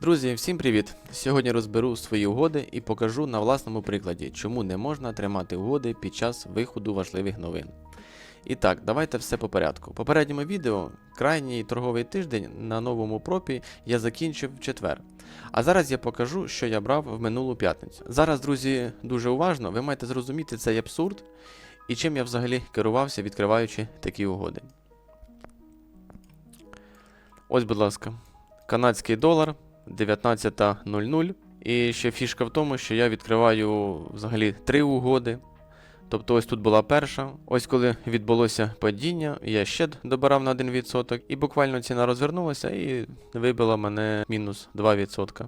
Друзі, всім привіт! Сьогодні розберу свої угоди і покажу на власному прикладі, чому не можна тримати угоди під час виходу важливих новин. І так, давайте все по порядку. Попередньому відео крайній торговий тиждень на новому пропі я закінчив в четвер. А зараз я покажу, що я брав в минулу п'ятницю. Зараз, друзі, дуже уважно, ви маєте зрозуміти цей абсурд і чим я взагалі керувався, відкриваючи такі угоди. Ось, будь ласка, канадський долар 19.00. І ще фішка в тому, що я відкриваю взагалі три угоди. Тобто ось тут була перша. Ось коли відбулося падіння, я ще добирав на 1%, і буквально ціна розвернулася і вибила мене мінус 2%.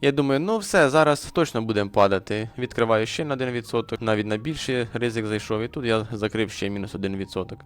Я думаю, ну все, зараз точно будемо падати. Відкриваю ще на 1%, навіть на більший ризик зайшов, і тут я закрив ще мінус 1%.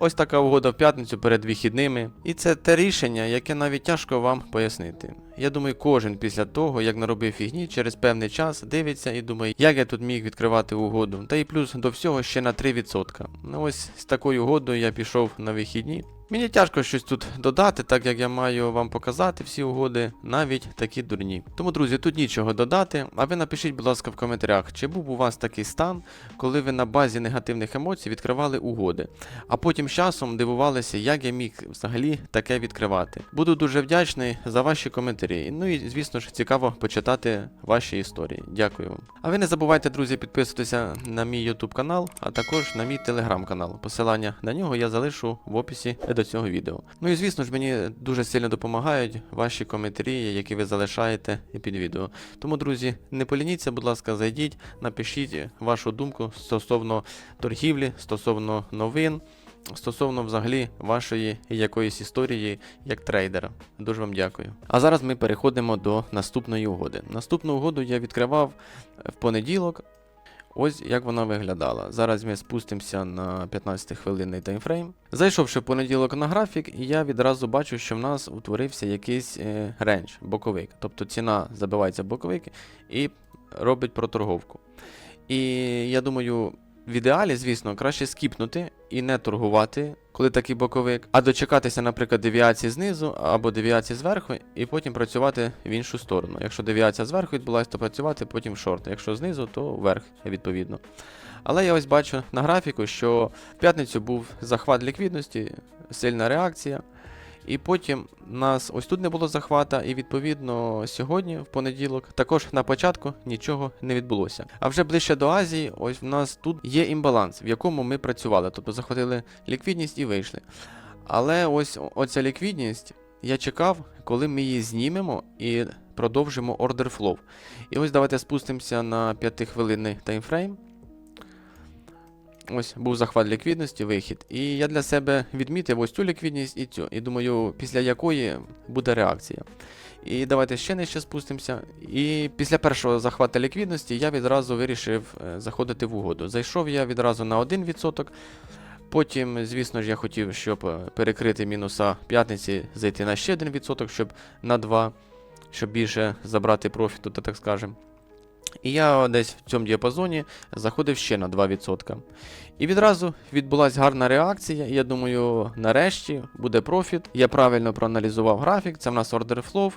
Ось така угода в п'ятницю перед вихідними. І це те рішення, яке навіть тяжко вам пояснити. Я думаю, кожен після того, як наробив фігні, через певний час дивиться і думає, як я тут міг відкривати угоду. Та й плюс до всього ще на 3%. Ну ось з такою угодою я пішов на вихідні. Мені тяжко щось тут додати, так як я маю вам показати всі угоди, навіть такі дурні. Тому, друзі, тут нічого додати. А ви напишіть, будь ласка, в коментарях, чи був у вас такий стан, коли ви на базі негативних емоцій відкривали угоди, а потім з часом дивувалися, як я міг взагалі таке відкривати. Буду дуже вдячний за ваші коментарі. Ну і звісно ж цікаво почитати ваші історії. Дякую вам. А ви не забувайте, друзі, підписуватися на мій YouTube канал, а також на мій телеграм канал. Посилання на нього я залишу в описі до цього відео. Ну і звісно ж, мені дуже сильно допомагають ваші коментарі, які ви залишаєте під відео. Тому, друзі, не полініться, будь ласка, зайдіть, напишіть вашу думку стосовно торгівлі, стосовно новин. Стосовно взагалі вашої якоїсь історії як трейдера. Дуже вам дякую. А зараз ми переходимо до наступної угоди. Наступну угоду я відкривав в понеділок. Ось як вона виглядала. Зараз ми спустимося на 15-хвилинний таймфрейм. Зайшовши в понеділок на графік, я відразу бачу, що в нас утворився якийсь е, рендж, боковик. Тобто ціна забивається в боковик і робить проторговку. І я думаю, в ідеалі, звісно, краще скіпнути і не торгувати, коли такий боковик, а дочекатися, наприклад, девіації знизу або девіації зверху, і потім працювати в іншу сторону. Якщо девіація зверху відбулася, то працювати потім в шорт. Якщо знизу, то вверх, відповідно. Але я ось бачу на графіку, що в п'ятницю був захват ліквідності, сильна реакція. І потім нас ось тут не було захвата, і відповідно сьогодні, в понеділок, також на початку нічого не відбулося. А вже ближче до Азії, ось в нас тут є імбаланс, в якому ми працювали, тобто захватили ліквідність і вийшли. Але ось оця ліквідність, я чекав, коли ми її знімемо і продовжимо order flow. І ось давайте спустимося на 5-хвилинний таймфрейм. Ось був захват ліквідності, вихід. І я для себе відмітив ось цю ліквідність і цю. І думаю, після якої буде реакція. І давайте ще нижче спустимося. І після першого захвату ліквідності я відразу вирішив е, заходити в угоду. Зайшов я відразу на 1%. Потім, звісно ж, я хотів, щоб е, перекрити мінуса п'ятниці, зайти на ще 1%, щоб на 2, щоб більше забрати профіту, так скажемо. І я десь в цьому діапазоні заходив ще на 2%. І відразу відбулася гарна реакція. Я думаю, нарешті буде профіт. Я правильно проаналізував графік, це в нас order flow.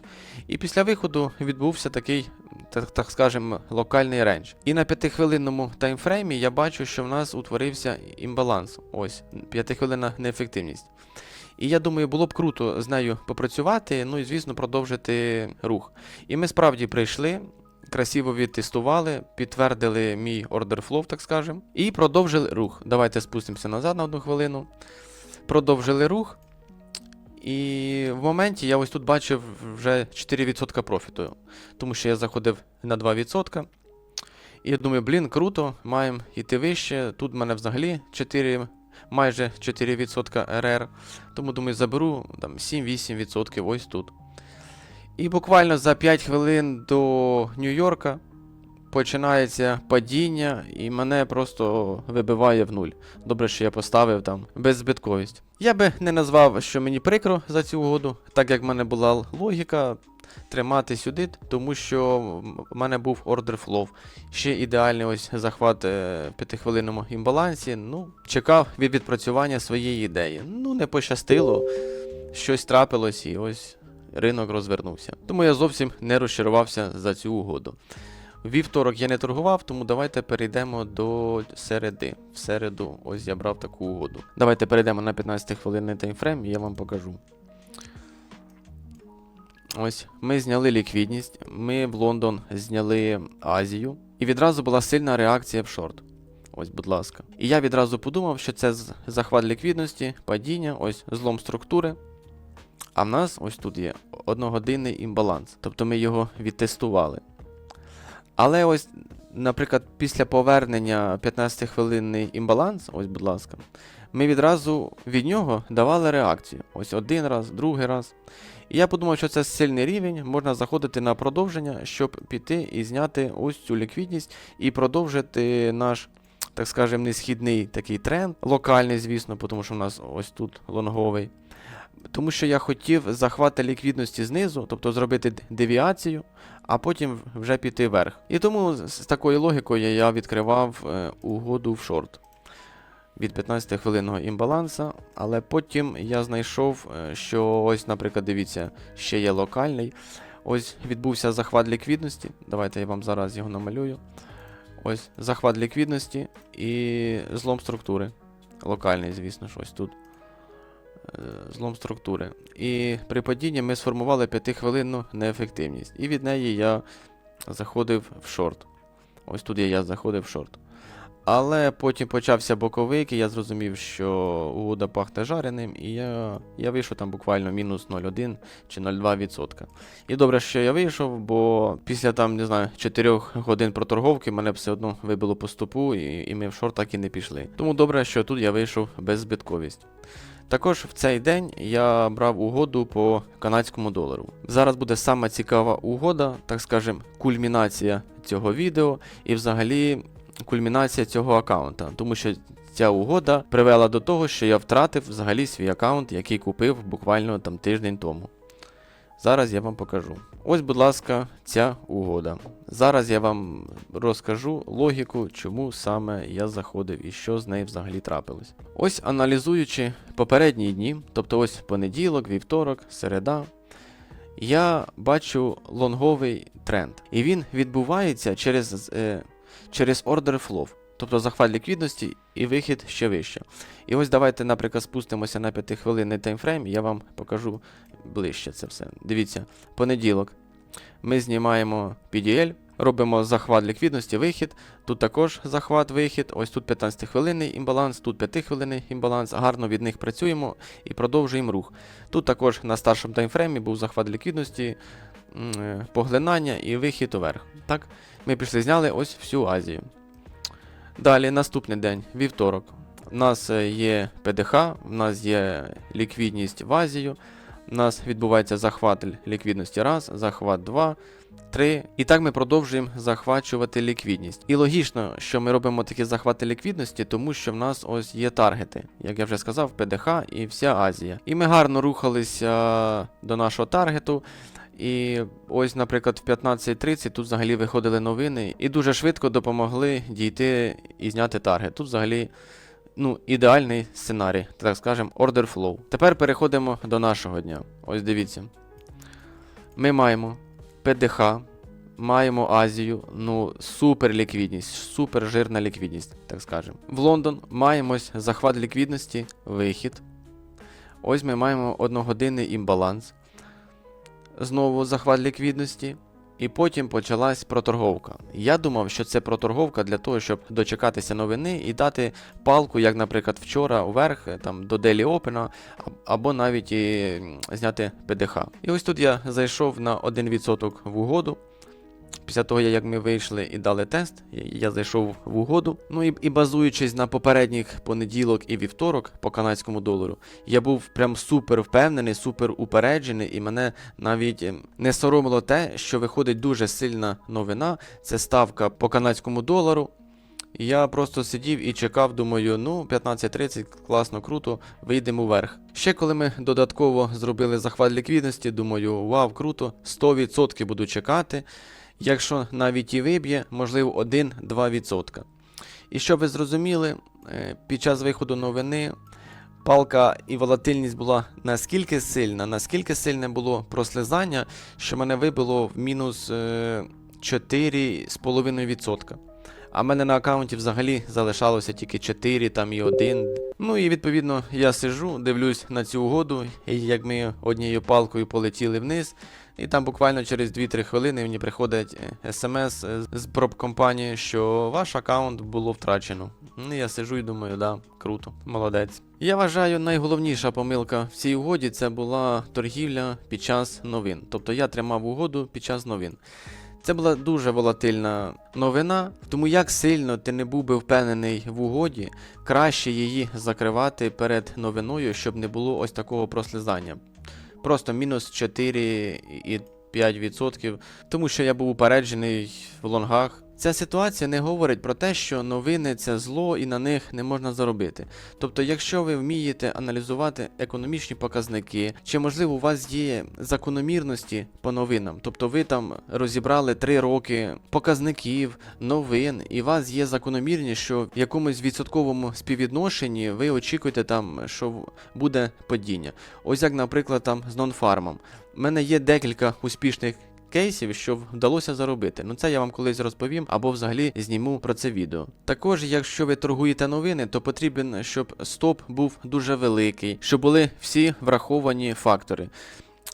І після виходу відбувся такий, так, так скажемо, локальний рендж. І на 5-хвилинному таймфреймі я бачу, що в нас утворився імбаланс. Ось, 5-хвилинна неефективність. І я думаю, було б круто з нею попрацювати, ну і звісно, продовжити рух. І ми справді прийшли красиво відтестували, підтвердили мій order flow, так скажемо, і продовжили рух. Давайте спустимося назад на одну хвилину. Продовжили рух. І в моменті я ось тут бачив вже 4% профіту, тому що я заходив на 2%. І я думаю, блін, круто, маємо йти вище. Тут в мене взагалі 4, майже 4% РР. Тому думаю, заберу там 7-8% ось тут. І буквально за 5 хвилин до Нью-Йорка починається падіння, і мене просто вибиває в нуль. Добре, що я поставив там беззбитковість. Я би не назвав, що мені прикро за цю угоду, так як в мене була логіка тримати сюди, тому що в мене був order flow. Ще ідеальний ось захват е, п'ятихвилинному імбалансі. Ну, чекав від відпрацювання своєї ідеї. Ну, не пощастило, щось трапилось і ось ринок розвернувся. Тому я зовсім не розчарувався за цю угоду. Вівторок я не торгував, тому давайте перейдемо до середи. В середу ось я брав таку угоду. Давайте перейдемо на 15 хвилинний таймфрейм і я вам покажу. Ось ми зняли ліквідність, ми в Лондон зняли Азію, і відразу була сильна реакція в шорт. Ось, будь ласка. І я відразу подумав, що це захват ліквідності, падіння, ось злом структури. А в нас ось тут є одногодинний імбаланс. Тобто ми його відтестували. Але ось, наприклад, після повернення 15-хвилинний імбаланс, ось, будь ласка, ми відразу від нього давали реакцію. Ось один раз, другий раз. І я подумав, що це сильний рівень, можна заходити на продовження, щоб піти і зняти ось цю ліквідність і продовжити наш, так скажемо, несхідний такий тренд, локальний, звісно, тому що в нас ось тут лонговий. Тому що я хотів захвати ліквідності знизу, тобто зробити девіацію, а потім вже піти вверх. І тому з такою логікою я відкривав е, угоду в шорт від 15-хвилинного імбаланса, але потім я знайшов, е, що ось, наприклад, дивіться, ще є локальний. Ось відбувся захват ліквідності. Давайте я вам зараз його намалюю. Ось захват ліквідності і злом структури. Локальний, звісно ж, ось тут. Е, Злом структури. І при падінні ми сформували 5-хвилинну неефективність. І від неї я заходив в шорт. Ось тут я, заходив в шорт. Але потім почався боковик, і я зрозумів, що угода пахне жареним, і я, я вийшов там буквально мінус 0,1 чи 0,2%. І добре, що я вийшов, бо після там, не знаю, 4 годин проторговки мене все одно вибило по стопу, і, і ми в шорт так і не пішли. Тому добре, що тут я вийшов без збитковість. Також в цей день я брав угоду по канадському долару. Зараз буде сама цікава угода, так скажем, кульмінація цього відео і взагалі кульмінація цього аккаунта, тому що ця угода привела до того, що я втратив взагалі свій аккаунт, який купив буквально там тиждень тому. Зараз я вам покажу. Ось, будь ласка, ця угода. Зараз я вам розкажу логіку, чому саме я заходив і що з нею взагалі трапилось. Ось аналізуючи попередні дні, тобто ось понеділок, вівторок, середа, я бачу лонговий тренд. І він відбувається через, е, через order flow, тобто захват ліквідності і вихід ще вище. І ось давайте, наприклад, спустимося на 5-хвилинний таймфрейм, і я вам покажу ближче це все. Дивіться, понеділок. Ми знімаємо PDL, робимо захват ліквідності, вихід. Тут також захват, вихід. Ось тут 15-хвилинний імбаланс, тут 5-хвилинний імбаланс. Гарно від них працюємо і продовжуємо рух. Тут також на старшому таймфреймі був захват ліквідності, е, поглинання і вихід уверх. Так, ми пішли, зняли ось всю Азію. Далі, наступний день, вівторок. У нас е, є ПДХ, у нас є ліквідність в Азію. У нас відбувається захват ліквідності раз, захват 2, 3. І так ми продовжуємо захвачувати ліквідність. І логічно, що ми робимо такі захвати ліквідності, тому що в нас ось є таргети, як я вже сказав, ПДХ і вся Азія. І ми гарно рухалися до нашого таргету. І ось, наприклад, в 15.30 тут взагалі виходили новини і дуже швидко допомогли дійти і зняти таргет. Тут взагалі ну, ідеальний сценарій, так скажемо, order flow. Тепер переходимо до нашого дня. Ось дивіться. Ми маємо ПДХ, маємо Азію, ну, супер ліквідність, супер жирна ліквідність, так скажемо. В Лондон маємо захват ліквідності, вихід. Ось ми маємо одногодинний імбаланс. Знову захват ліквідності. І потім почалась проторговка. Я думав, що це проторговка для того, щоб дочекатися новини і дати палку, як, наприклад, вчора вверх, е, там до Делі Опена, або навіть і зняти ПДХ. І ось тут я зайшов на 1% в угоду. Після того, як ми вийшли і дали тест, я- зайшов в угоду. Ну і, і базуючись на попередніх понеділок і вівторок по канадському долару, я був прям супер впевнений, супер упереджений, і мене навіть ем, не соромило те, що виходить дуже сильна новина. Це ставка по канадському долару. Я просто сидів і чекав, думаю, ну, 15.30, класно, круто, вийдемо вверх. Ще коли ми додатково зробили захват ліквідності, думаю, вау, круто, 100% буду чекати. Якщо навіть і виб'є, можливо, 1-2%. І щоб ви зрозуміли, е, під час виходу новини палка і волатильність була наскільки сильна, наскільки сильне було прослизання, що мене вибило в мінус е, 4,5%. А в мене на аккаунті взагалі залишалося тільки 4 там і 1. Ну і відповідно я сиджу, дивлюсь на цю угоду, як ми однією палкою полетіли вниз. І там буквально через 2-3 хвилини мені приходить е, смс е, з проб-компанії, що ваш аккаунт було втрачено. Ну я сиджу і думаю, да, круто, молодець. Я вважаю, найголовніша помилка в цій угоді це була торгівля під час новин. Тобто я тримав угоду під час новин. Це була дуже волатильна новина, тому як сильно ти не був би впевнений в угоді, краще її закривати перед новиною, щоб не було ось такого прослизання. Просто мінус 4,5%, тому що я був упереджений в лонгах. Ця ситуація не говорить про те, що новини це зло і на них не можна заробити. Тобто, якщо ви вмієте аналізувати економічні показники, чи можливо у вас є закономірності по новинам, тобто ви там розібрали 3 роки показників, новин, і у вас є закономірність, що в якомусь відсотковому співвідношенні ви очікуєте там, що буде падіння. Ось як, наприклад, там з нонфармом. У мене є декілька успішних кейсів, що вдалося заробити. Ну це я вам колись розповім або взагалі зніму про це відео. Також, якщо ви торгуєте новини, то потрібен, щоб стоп був дуже великий, щоб були всі враховані фактори.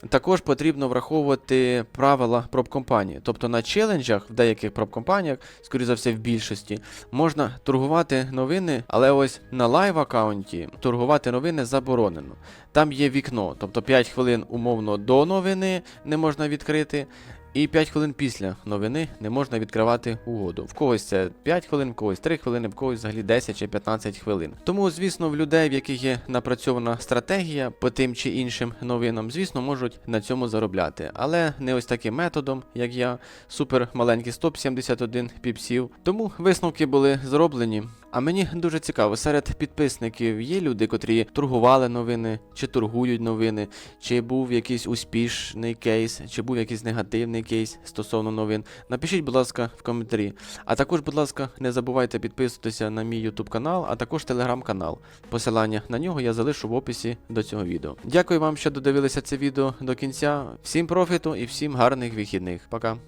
Також потрібно враховувати правила проб-компанії. Тобто на челенджах в деяких проб-компаніях, скоріше за все в більшості, можна торгувати новини, але ось на лайв аккаунті торгувати новини заборонено. Там є вікно, тобто 5 хвилин умовно до новини не можна відкрити. І 5 хвилин після новини не можна відкривати угоду. В когось це 5 хвилин, в когось 3 хвилини, в когось взагалі 10 чи 15 хвилин. Тому, звісно, в людей, в яких є напрацьована стратегія по тим чи іншим новинам, звісно, можуть на цьому заробляти. Але не ось таким методом, як я, супер маленький стоп 71 піпсів. Тому висновки були зроблені. А мені дуже цікаво, серед підписників є люди, котрі торгували новини, чи торгують новини, чи був якийсь успішний кейс, чи був якийсь негативний кейс стосовно новин. Напишіть, будь ласка, в коментарі. А також, будь ласка, не забувайте підписуватися на мій YouTube канал, а також телеграм-канал. Посилання на нього я залишу в описі до цього відео. Дякую вам, що додивилися це відео до кінця. Всім профіту і всім гарних вихідних. Пока.